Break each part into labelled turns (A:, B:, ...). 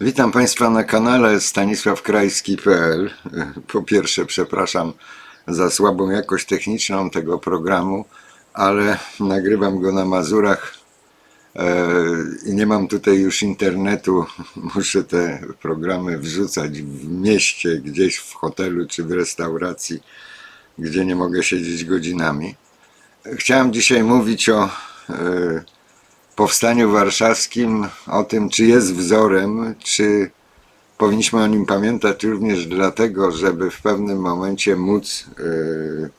A: Witam Państwa na kanale stanisławkrajski.pl. Po pierwsze przepraszam za słabą jakość techniczną tego programu, ale nagrywam go na Mazurach e, i nie mam tutaj już internetu. Muszę te programy wrzucać w mieście, gdzieś w hotelu czy w restauracji, gdzie nie mogę siedzieć godzinami. Chciałem dzisiaj mówić o e, powstaniu warszawskim, o tym, czy jest wzorem, czy powinniśmy o nim pamiętać również dlatego, żeby w pewnym momencie móc yy,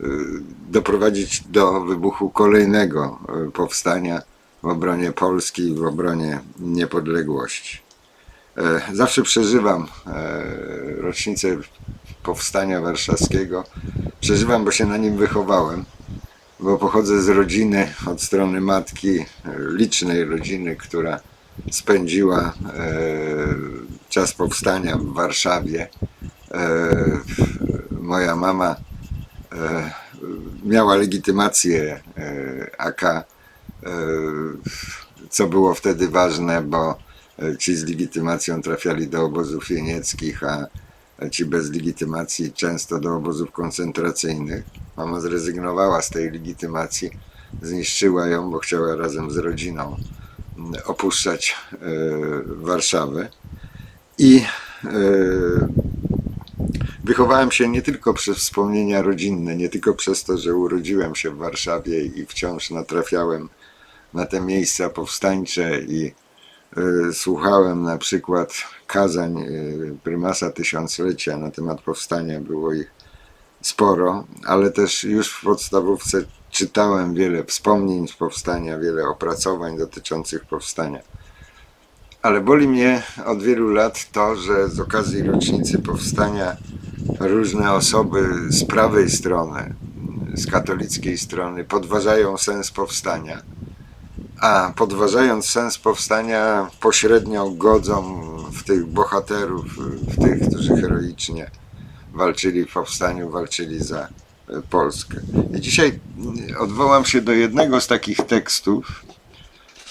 A: yy, doprowadzić do wybuchu kolejnego yy, powstania w obronie Polski, w obronie niepodległości. E, Zawsze przeżywam e, rocznicę powstania warszawskiego. Przeżywam, bo się na nim wychowałem bo pochodzę z rodziny od strony matki, e, licznej rodziny, która spędziła e, czas powstania w Warszawie. E, moja mama miała legitymację AK, co było wtedy ważne, bo ci z legitymacją trafiali do obozów jenieckich, a ci bez legitymacji często do obozów koncentracyjnych. Mama zrezygnowała z tej legitymacji, zniszczyła ją, bo chciała razem z rodziną mm, opuszczać e, Warszawę. I e, wychowałem się nie tylko przez wspomnienia rodzinne, nie tylko przez to, że urodziłem się w Warszawie i wciąż natrafiałem na te miejsca powstańcze i e, słuchałem na przykład kazań e, prymasa tysiąclecia na temat powstania, było ich sporo, ale też już w podstawówce czytałem wiele wspomnień z powstania, wiele opracowań dotyczących powstania. Ale boli mnie od wielu lat to, że z okazji rocznicy powstania różne osoby z prawej strony, z katolickiej strony, podważają sens powstania. A podważając sens powstania, pośrednio godzą w tych bohaterów, w tych, którzy heroicznie walczyli w powstaniu, walczyli za e, Polskę. I dzisiaj mm, odwołam się do jednego z takich tekstów,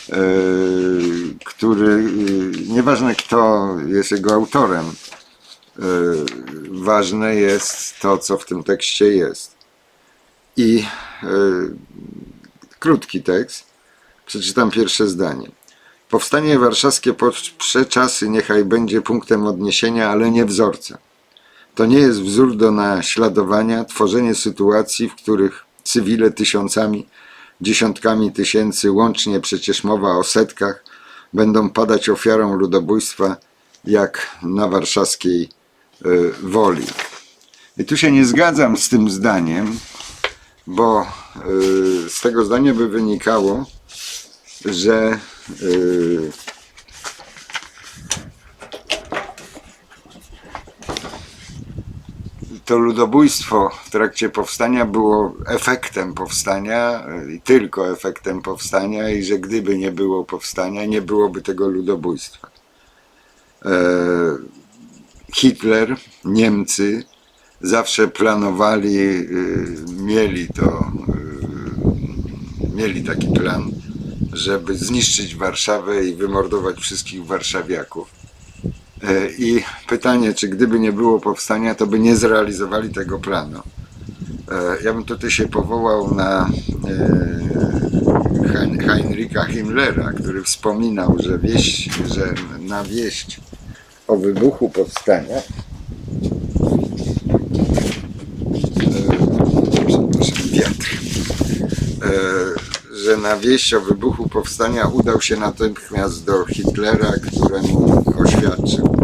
A: e, który, nieważne kto jest jego autorem, ważne jest to, co w tym tekście jest. I krótki tekst, przeczytam pierwsze zdanie. Powstanie warszawskie po czasy niechaj będzie punktem odniesienia, ale nie wzorcem. To nie jest wzór do naśladowania, tworzenie sytuacji, w których cywile tysiącami, dziesiątkami tysięcy, łącznie przecież mowa o setkach, będą padać ofiarą ludobójstwa, jak na warszawskiej y, woli. I tu się nie zgadzam z tym zdaniem, bo y, z tego zdania by wynikało, że y, to ludobójstwo w trakcie powstania było efektem powstania y, i tylko efektem powstania i że gdyby nie było powstania, nie byłoby tego ludobójstwa. E, Hitler, Niemcy zawsze planowali, y, mieli to, mieli taki plan, żeby zniszczyć Warszawę i wymordować wszystkich warszawiaków. E, I pytanie, czy gdyby nie było powstania, to by nie zrealizowali tego planu. E, Ja bym tutaj się powołał na e, Hein- Heinricha Himmlera, który wspominał, że, wieść, że na wieść o wybuchu powstania e, przepraszam, wiatr e, że na wieść o wybuchu powstania udał się natychmiast do Hitlera, któremu oświadczył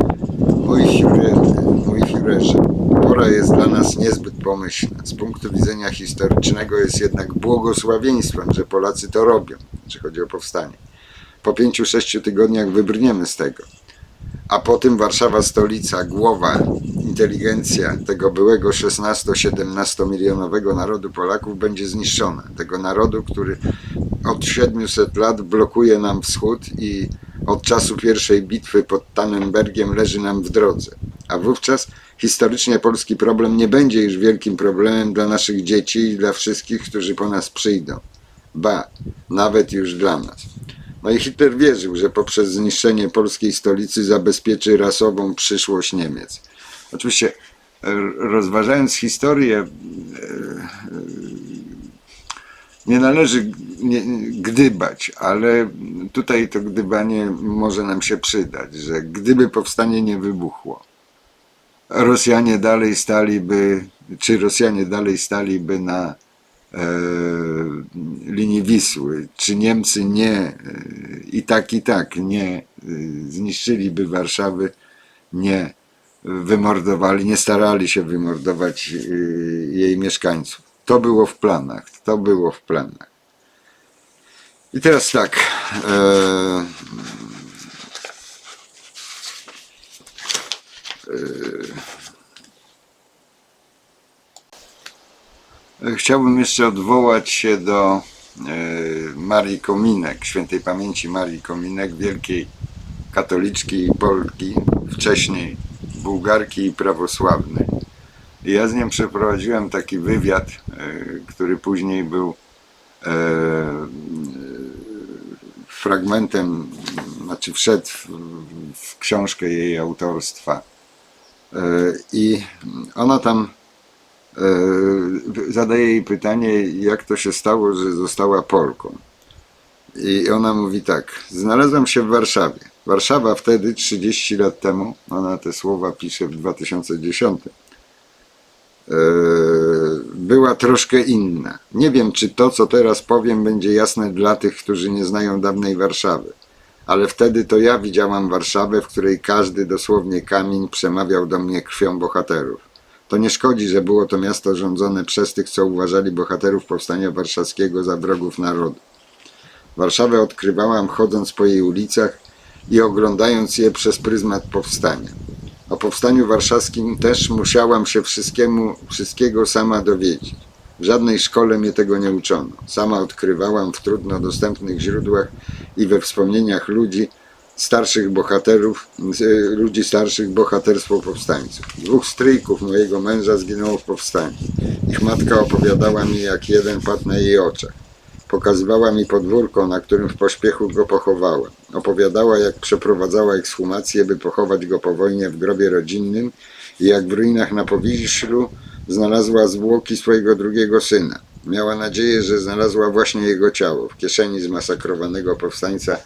A: Mój Führer, mój Führerze, pora jest dla nas niezbyt pomyślna. Z punktu widzenia historycznego jest jednak błogosławieństwem, że Polacy to robią, czy chodzi o powstanie. Po pięciu, sześciu tygodniach wybrniemy z tego. A potem Warszawa stolica, głowa, inteligencja tego byłego 16-17 milionowego narodu Polaków będzie zniszczona. Tego narodu, który od 700 lat blokuje nam wschód i od czasu pierwszej bitwy pod Tannenbergiem leży nam w drodze. A wówczas historycznie polski problem nie będzie już wielkim problemem dla naszych dzieci i dla wszystkich, którzy po nas przyjdą. Ba, nawet już dla nas. No i Hitler wierzył, że poprzez zniszczenie polskiej stolicy zabezpieczy rasową przyszłość Niemiec. Oczywiście r- rozważając historię, e, e, nie należy gdybać, ale tutaj to gdybanie może nam się przydać, że gdyby powstanie nie wybuchło, Rosjanie dalej staliby, czy Rosjanie dalej staliby na e, linii Wisły, czy Niemcy nie e, i tak i tak nie e, zniszczyliby Warszawy, nie wymordowali, nie starali się wymordować e, jej mieszkańców. To było w planach, to było w planach. I teraz tak. E, Chciałbym jeszcze odwołać się do e, Marii Kominek, świętej pamięci Marii Kominek, wielkiej katoliczki i Polki, wcześniej Bułgarki i prawosławnej. Ja z nią przeprowadziłem taki wywiad, e, który później był e, fragmentem, znaczy wszedł w, książkę jej autorstwa. E, I ona tam e, zadaje jej pytanie, jak to się stało, że została Polką. I ona mówi tak, znalazłam się w Warszawie. Warszawa wtedy, 30 lat temu, ona te słowa pisze w 2010, e, była troszkę inna. Nie wiem, czy to, co teraz powiem, będzie jasne dla tych, którzy nie znają dawnej Warszawy. Ale wtedy to ja widziałam Warszawę, w której każdy dosłownie kamień przemawiał do mnie krwią bohaterów. To nie szkodzi, że było to miasto rządzone przez tych, co uważali bohaterów powstania warszawskiego za wrogów narodu. Warszawę odkrywałam chodząc po jej ulicach i oglądając je przez pryzmat powstania. O powstaniu warszawskim też musiałam się wszystkiemu, wszystkiego sama dowiedzieć. W żadnej szkole mnie tego nie uczono. Sama odkrywałam w trudno dostępnych źródłach i we wspomnieniach ludzi, starszych bohaterów, y, ludzi starszych bohaterstwo powstańców. Dwóch stryjków mojego męża zginęło w powstaniu. Ich matka opowiadała mi, jak jeden padł na jej oczach. Pokazywała mi podwórko, na którym w pośpiechu go pochowała. Opowiadała, jak przeprowadzała ekshumację, by pochować go po wojnie w grobie rodzinnym i jak w ruinach na Powiślu znalazła zwłoki swojego drugiego syna. Miała nadzieję, że znalazła właśnie jego ciało. W kieszeni zmasakrowanego powstańca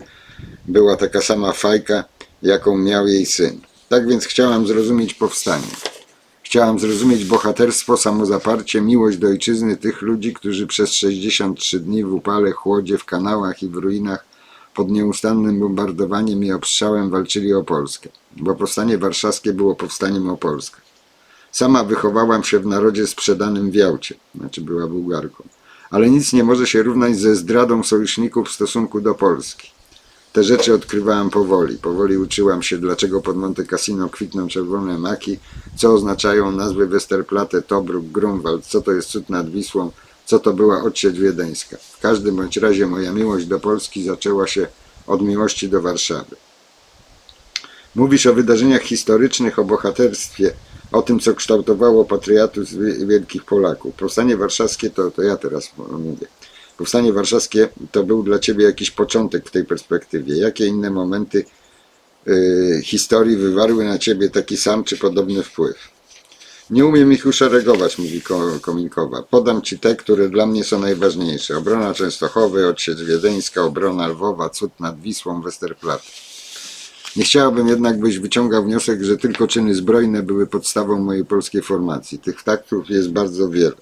A: była taka sama fajka, jaką miał jej syn. Tak więc chciałam zrozumieć powstanie. Chciałam zrozumieć bohaterstwo, samozaparcie, miłość do ojczyzny tych ludzi, którzy przez 63 dni w upale, chłodzie, w kanałach i w ruinach pod nieustannym bombardowaniem i obstrzałem walczyli o Polskę. Bo powstanie warszawskie było powstaniem o Polskę. Sama wychowałam się w narodzie sprzedanym w Jałcie, znaczy była Bułgarką. Ale nic nie może się równać ze zdradą sojuszników w stosunku do Polski. Te rzeczy odkrywałam powoli. Powoli uczyłam się, dlaczego pod Monte Cassino kwitną czerwone maki, co oznaczają nazwy Westerplatte, Tobruk, Grunwald, co to jest cud nad Wisłą, co to była odsiecz wiedeńska. W każdym bądź razie moja miłość do Polski zaczęła się od miłości do Warszawy. Mówisz o wydarzeniach historycznych, o bohaterstwie, o tym, co kształtowało patriotyzm wi- wielkich Polaków. Powstanie warszawskie, to, to ja teraz mówię. Powstanie warszawskie to był dla Ciebie jakiś początek w tej perspektywie. Jakie inne momenty y, historii wywarły na Ciebie taki sam czy podobny wpływ? Nie umiem ich uszeregować, mówi Ko- Kominkowa. Podam Ci te, które dla mnie są najważniejsze. Obrona Częstochowy, odsiecz wiedeńska, obrona Lwowa, cud nad Wisłą, Westerplatte. Nie chciałabym jednak, byś wyciągał wniosek, że tylko czyny zbrojne były podstawą mojej polskiej formacji. Tych faktów jest bardzo wiele.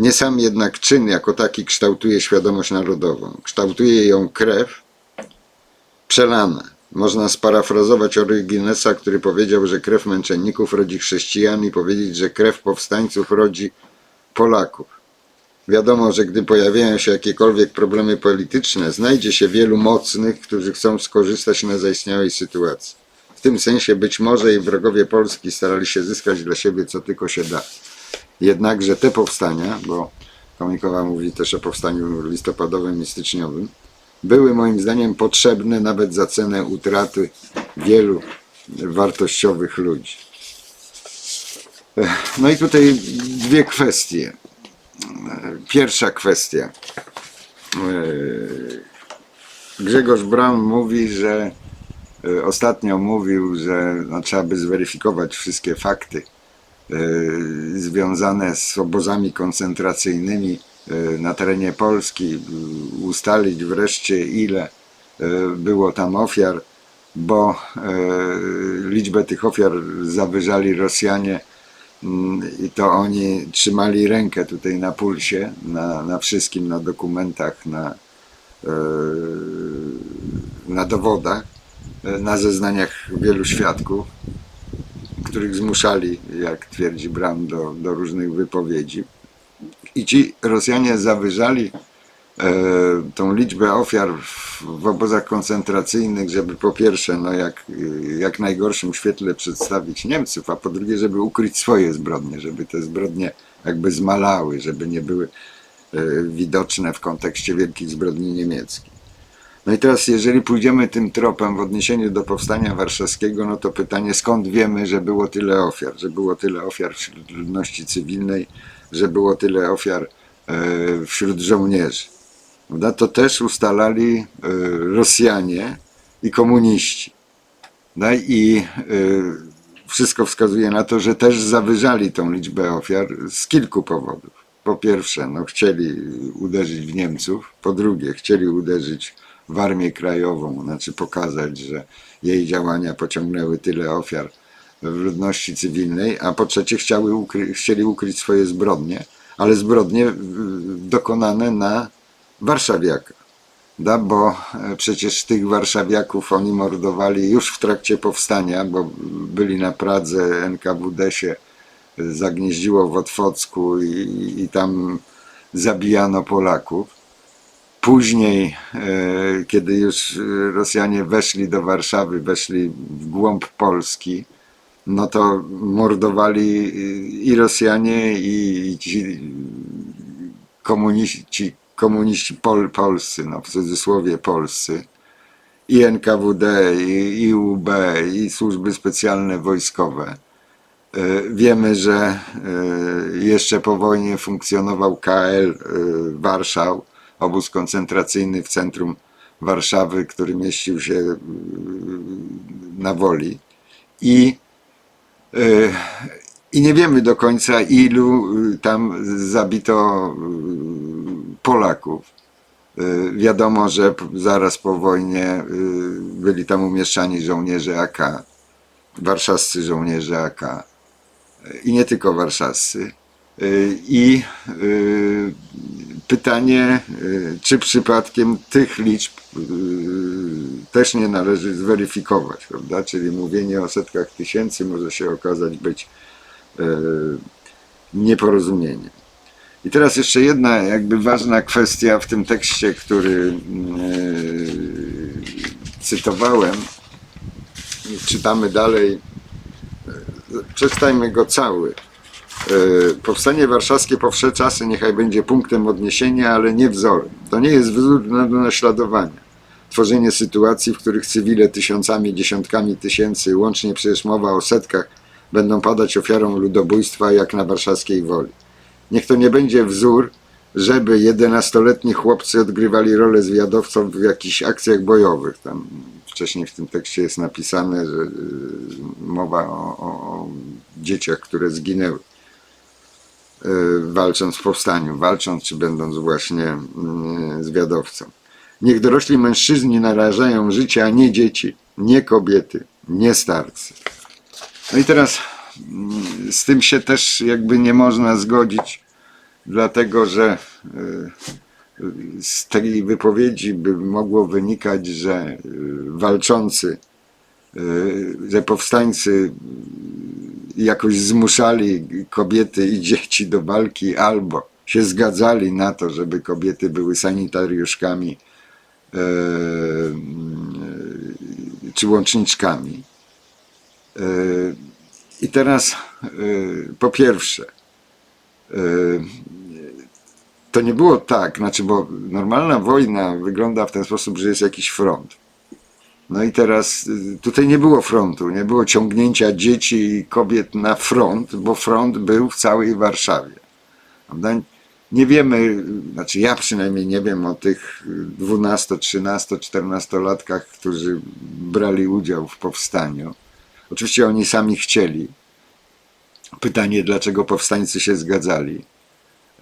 A: Nie sam jednak czyn jako taki kształtuje świadomość narodową. Kształtuje ją krew przelana. Można sparafrazować Oryginesa, który powiedział, że krew męczenników rodzi chrześcijan i powiedzieć, że krew powstańców rodzi Polaków. Wiadomo, że gdy pojawiają się jakiekolwiek problemy polityczne, znajdzie się wielu mocnych, którzy chcą skorzystać na zaistniałej sytuacji. W tym sensie być może i wrogowie Polski starali się zyskać dla siebie co tylko się da. Jednakże te powstania, bo Komikowa mówi też o powstaniu listopadowym i styczniowym, były moim zdaniem potrzebne nawet za cenę utraty wielu wartościowych ludzi. No i tutaj dwie kwestie. Pierwsza kwestia. Grzegorz Braun mówi, że ostatnio mówił, że no, trzeba by zweryfikować wszystkie fakty związane z obozami koncentracyjnymi e, na terenie Polski, e, ustalić wreszcie ile było tam ofiar, bo liczbę tych ofiar zawyżali Rosjanie Mm, i to oni trzymali rękę tutaj na pulsie, na, na wszystkim, na dokumentach, na, na dowodach, na zeznaniach wielu świadków, których zmuszali, jak twierdzi Bram, do, do różnych wypowiedzi. I ci Rosjanie zawyżali e, tą liczbę ofiar w, w obozach koncentracyjnych, żeby po pierwsze, no jak, jak najgorszym świetle przedstawić Niemców, a po drugie, żeby ukryć swoje zbrodnie, żeby te zbrodnie jakby zmalały, żeby nie były e, widoczne w kontekście wielkich zbrodni niemieckich. No i teraz, jeżeli pójdziemy tym tropem w odniesieniu do powstania warszawskiego, no to pytanie, skąd wiemy, że było tyle ofiar, że było tyle ofiar wśród ludności cywilnej, że było tyle ofiar e, wśród żołnierzy. To też ustalali e, Rosjanie i komuniści. No i e, wszystko wskazuje na to, że też zawyżali tą liczbę ofiar z kilku powodów. Po pierwsze, no, chcieli uderzyć w Niemców, po drugie, chcieli uderzyć w Armię Krajową, znaczy pokazać, że jej działania pociągnęły tyle ofiar w ludności cywilnej, a po trzecie chciały ukry- chcieli ukryć swoje zbrodnie, ale zbrodnie dokonane na warszawiakach. Da, bo e, przecież tych warszawiaków oni mordowali już w trakcie powstania, bo byli na Pradze, NKWD się zagnieździło w Otwocku i, i tam zabijano Polaków. Później, e, kiedy już Rosjanie weszli do Warszawy, weszli w głąb Polski, no to mordowali i- Rosjanie, i ci komuniści, komuniści pol, polscy, no w cudzysłowie polscy, i NKWD, i, i UB, i służby specjalne wojskowe. E, Wiemy, że e, jeszcze po wojnie funkcjonował KL Warszał, obóz koncentracyjny w centrum Warszawy, który mieścił się e, na Woli. I, e, I nie wiemy do końca, ilu e, tam zabito Polaków. Wiadomo, że zaraz po wojnie byli tam umieszczani żołnierze AK, warszawscy żołnierze AK i nie tylko warszawscy. I pytanie, e, czy przypadkiem tych liczb e, też nie należy zweryfikować, prawda? Czyli mówienie o setkach tysięcy może się okazać być e, nieporozumieniem. I teraz jeszcze jedna jakby ważna kwestia w tym tekście, który cytowałem. Czytamy dalej. Przeczytajmy go cały. E, Powstanie warszawskie po wsze czasy niechaj będzie punktem odniesienia, ale nie wzorem. To nie jest wzór do naśladowania. Tworzenie sytuacji, w których cywile tysiącami, dziesiątkami tysięcy, łącznie przecież mowa o setkach, będą padać ofiarą ludobójstwa jak na warszawskiej woli. Niech to nie będzie wzór, żeby 11-letni chłopcy odgrywali rolę zwiadowców w jakichś akcjach bojowych. Tam wcześniej w tym tekście jest napisane, że y, mowa o, o, dzieciach, które zginęły walcząc w powstaniu, walcząc czy będąc właśnie y, zwiadowcą. Niech dorośli mężczyźni narażają życie, a nie dzieci, nie kobiety, nie starcy. No i teraz mm, z tym się też jakby nie można zgodzić, dlatego że y, y, z tej wypowiedzi by mogło wynikać, że y, walczący, y, że powstańcy jakoś zmuszali kobiety i dzieci do walki albo się zgadzali na to, żeby kobiety były sanitariuszkami mm, czy łączniczkami. E, I teraz po pierwsze, to nie było tak, znaczy, bo normalna wojna wygląda w ten sposób, że jest jakiś front. No i teraz y, tutaj nie było frontu, nie było ciągnięcia dzieci i kobiet na front, bo front był w całej Warszawie. Nie wiemy, znaczy ja przynajmniej nie wiem o tych 12, 13, 14 latkach, którzy brali udział w powstaniu. Oczywiście oni sami chcieli. Pytanie, dlaczego powstańcy się zgadzali.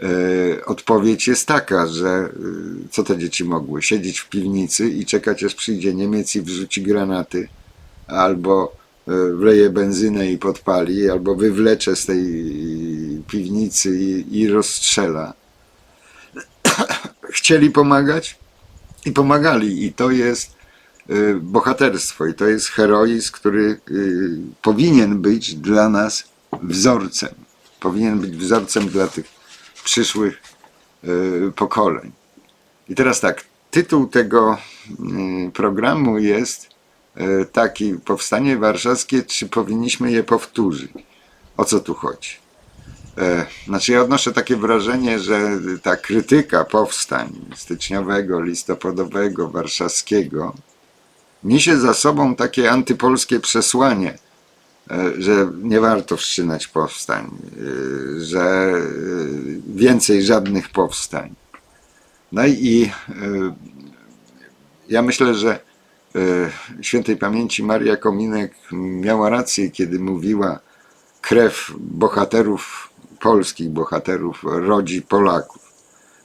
A: E, Odpowiedź jest taka, że e, co te dzieci mogły? Siedzieć w piwnicy i czekać, aż przyjdzie Niemiec i wrzuci granaty, albo e, wleje benzynę i podpali, albo wywlecze z tej piwnicy i, i rozstrzela. Chcieli pomagać i pomagali, i to jest bohaterstwo, i to jest heroizm, który powinien być dla nas wzorcem. Powinien być wzorcem dla tych przyszłych e, pokoleń. I teraz tak, tytuł tego mm, programu jest e, taki Powstanie Warszawskie, czy powinniśmy je powtórzyć? O co tu chodzi? E, Znaczy ja odnoszę takie wrażenie, że ta krytyka powstań styczniowego, listopadowego, warszawskiego niesie za sobą takie antypolskie przesłanie, że nie warto wszczynać powstań, e, że e, więcej żadnych powstań. No i e, ja myślę, że e, świętej pamięci Maria Kominek miała rację, kiedy mówiła, krew bohaterów, polskich bohaterów, rodzi Polaków.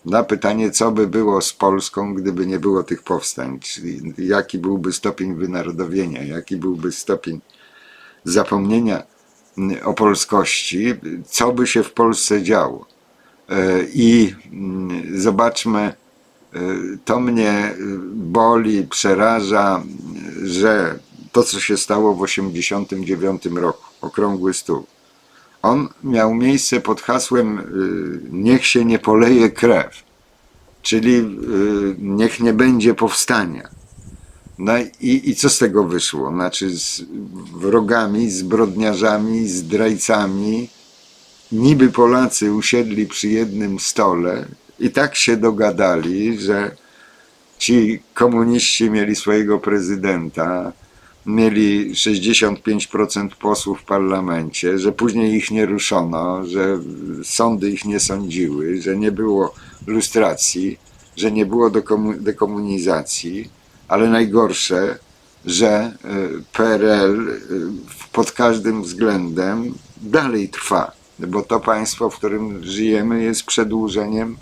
A: Na pytanie, co by było z Polską, gdyby nie było tych powstań, czyli jaki byłby stopień wynarodowienia, jaki byłby stopień zapomnienia mm, o polskości, co by się w Polsce działo. E, I mm, zobaczmy, e, to mnie y, boli, przeraża, że to, co się stało w 1989 roku, okrągły stół, on miał miejsce pod hasłem Niech się nie poleje krew, czyli niech nie będzie powstania. No i, i co z tego wyszło? Znaczy z wrogami, zbrodniarzami, zdrajcami, niby Polacy usiedli przy jednym stole i tak się dogadali, że ci komuniści mieli swojego prezydenta, mieli 65% posłów w parlamencie, że później ich nie ruszono, że sądy ich nie sądziły, że nie było lustracji, że nie było dekomu- dekomunizacji, ale najgorsze, że y, PRL y, pod każdym względem dalej trwa, bo to państwo, w którym żyjemy, jest przedłużeniem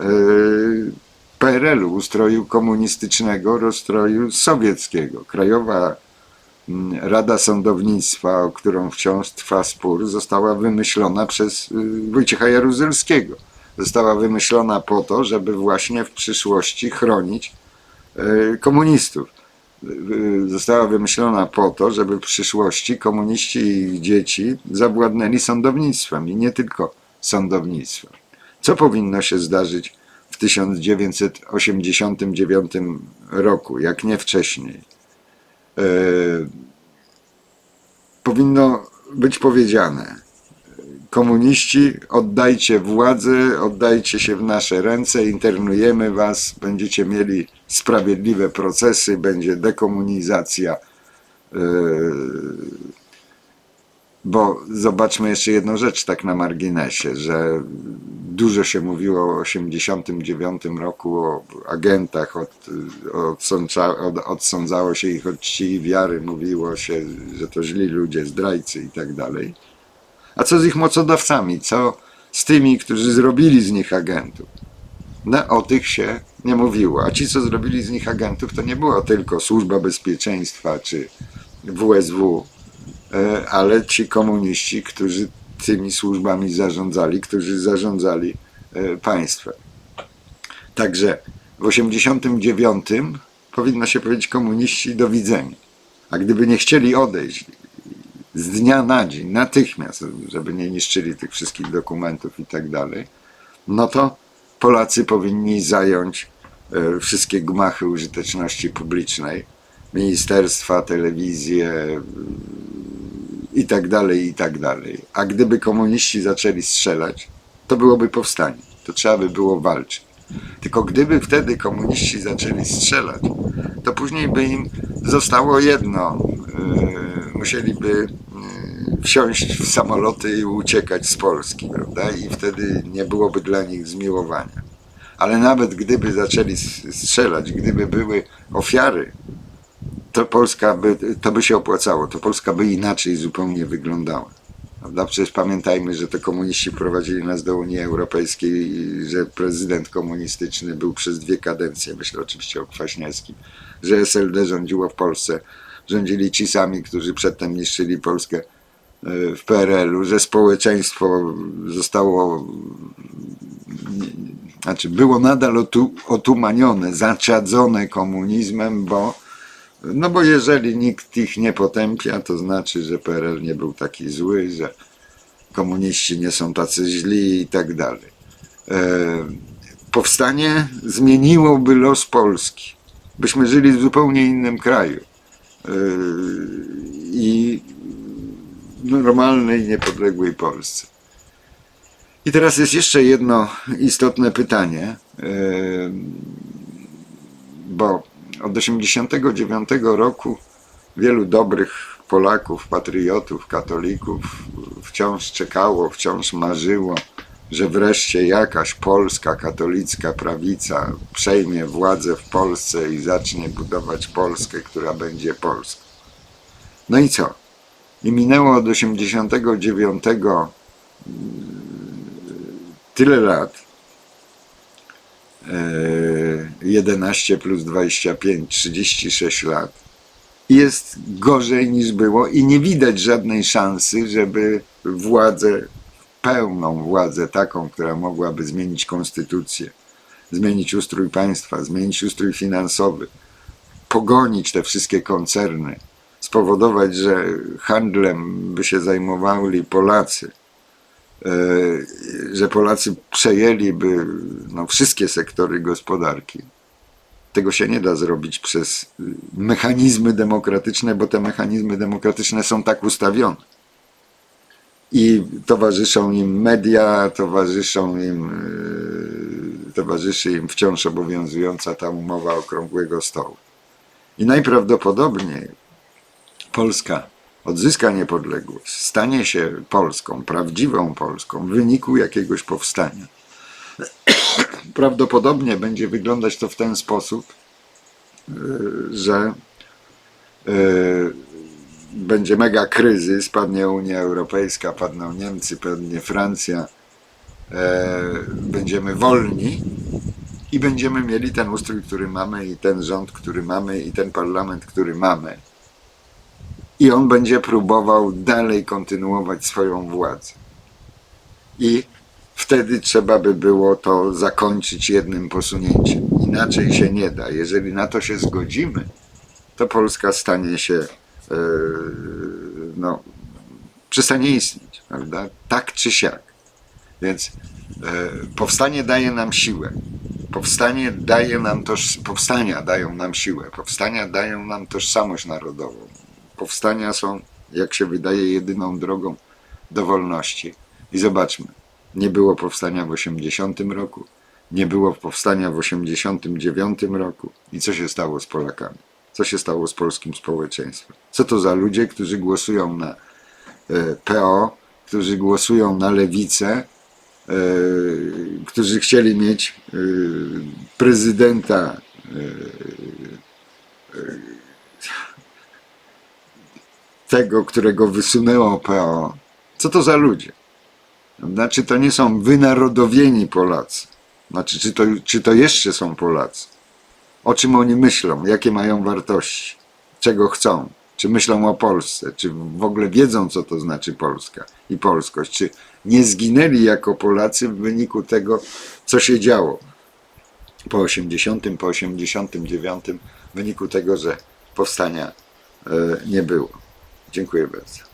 A: y, PRL-u, ustroju komunistycznego, rozstroju sowieckiego. Krajowa Rada Sądownictwa, o którą wciąż trwa spór, została wymyślona przez Wojciecha Jaruzelskiego. Została wymyślona po to, żeby właśnie w przyszłości chronić komunistów. Y, Została wymyślona po to, żeby w przyszłości komuniści i ich dzieci zawładnęli sądownictwem i nie tylko sądownictwem. Co powinno się zdarzyć w 1989 roku, jak nie wcześniej. E, powinno być powiedziane: komuniści, oddajcie władzę, oddajcie się w nasze ręce, internujemy was, będziecie mieli sprawiedliwe procesy, będzie dekomunizacja. E, bo zobaczmy jeszcze jedną rzecz tak na marginesie, że dużo się mówiło o 89 roku o agentach, od, od, odsądzało się ich od czci i wiary, mówiło się, że to źli ludzie, zdrajcy i tak dalej. A co z ich mocodawcami? Co z tymi, którzy zrobili z nich agentów? No, o tych się nie mówiło. A ci, co zrobili z nich agentów, to nie była tylko Służba Bezpieczeństwa czy WSW, e, ale ci komuniści, którzy tymi służbami zarządzali, którzy zarządzali e, państwem. Także w 89 powinno się powiedzieć komuniści do widzenia. A gdyby nie chcieli odejść z dnia na dzień, natychmiast, żeby nie niszczyli tych wszystkich dokumentów i tak dalej, no to Polacy powinni zająć e, wszystkie gmachy użyteczności publicznej, ministerstwa, telewizję, i tak dalej, i tak dalej. A gdyby komuniści zaczęli strzelać, to byłoby powstanie. To trzeba by było walczyć. Tylko gdyby wtedy komuniści zaczęli strzelać, to później by im zostało jedno. Yy, musieliby wsiąść w samoloty i uciekać z Polski, prawda? I wtedy nie byłoby dla nich zmiłowania. Ale nawet gdyby zaczęli strzelać, gdyby były ofiary, to Polska by, to by się opłacało, to Polska by inaczej zupełnie wyglądała. Prawda? Przecież pamiętajmy, że to komuniści prowadzili nas do Unii Europejskiej, że prezydent komunistyczny był przez dwie kadencje, myślę oczywiście o Kwaśniewskim, że SLD rządziło w Polsce, rządzili ci sami, którzy przedtem niszczyli Polskę w PRL-u, że społeczeństwo zostało, znaczy było nadal otu, otumanione, zaczadzone komunizmem, bo no bo jeżeli nikt ich nie potępia, to znaczy, że PRL nie był taki zły, że komuniści nie są tacy źli i tak dalej. E, powstanie zmieniłoby los Polski. Byśmy żyli w zupełnie innym kraju. E, I normalnej, niepodległej Polsce. I teraz jest jeszcze jedno istotne pytanie, bo od 1989 roku wielu dobrych Polaków, patriotów, katolików wciąż czekało, wciąż marzyło, że wreszcie jakaś polska katolicka prawica przejmie władzę w Polsce i zacznie budować Polskę, która będzie Polską. No i co? I minęło od 89 tyle lat. E, 11 plus 25, 36 lat. Jest gorzej niż było i nie widać żadnej szansy, żeby władzę, pełną władzę taką, która mogłaby zmienić konstytucję, zmienić ustrój państwa, zmienić ustrój finansowy, pogonić te wszystkie koncerny, spowodować, że handlem by się zajmowali Polacy, e, że Polacy przejęliby no, wszystkie sektory gospodarki. Tego się nie da zrobić przez mechanizmy demokratyczne, bo te mechanizmy demokratyczne są tak ustawione. I towarzyszą im media, towarzyszą im, y, towarzyszy im wciąż obowiązująca ta umowa okrągłego stołu. I najprawdopodobniej Polska odzyska niepodległość, stanie się Polską, prawdziwą Polską w wyniku jakiegoś powstania. Prawdopodobnie będzie wyglądać to w ten sposób, y, że y, będzie mega kryzys, padnie Unia Europejska, padną Niemcy, padnie Francja, e, będziemy wolni i będziemy mieli ten ustrój, który mamy, i ten rząd, który mamy, i ten parlament, który mamy. I on będzie próbował dalej kontynuować swoją władzę. I wtedy trzeba by było to zakończyć jednym posunięciem. Inaczej się nie da. Jeżeli na to się zgodzimy, to Polska stanie się, e, no, przestanie istnieć, prawda? Tak czy siak. Więc e, powstanie daje nam siłę. Powstanie daje nam toż, powstania dają nam siłę. Powstania dają nam tożsamość narodową. Powstania są, jak się wydaje, jedyną drogą do wolności. I zobaczmy, nie było powstania w 80 roku, nie było powstania w 89 roku. I co się stało z Polakami? Co się stało z polskim społeczeństwem? Co to za ludzie, którzy głosują na e, PO, którzy głosują na lewicę, e, którzy chcieli mieć e, prezydenta tego, którego wysunęło PO. Co to za ludzie? Znaczy, to nie są wynarodowieni Polacy. Znaczy, czy to, czy to jeszcze są Polacy? O czym oni myślą? Jakie mają wartości? Czego chcą? Czy myślą o Polsce? Czy w ogóle wiedzą, co to znaczy Polska i polskość? Czy nie zginęli jako Polacy w wyniku tego, co się działo po 80, po 89, w wyniku tego, że powstania e, nie było? Dziękuję bardzo.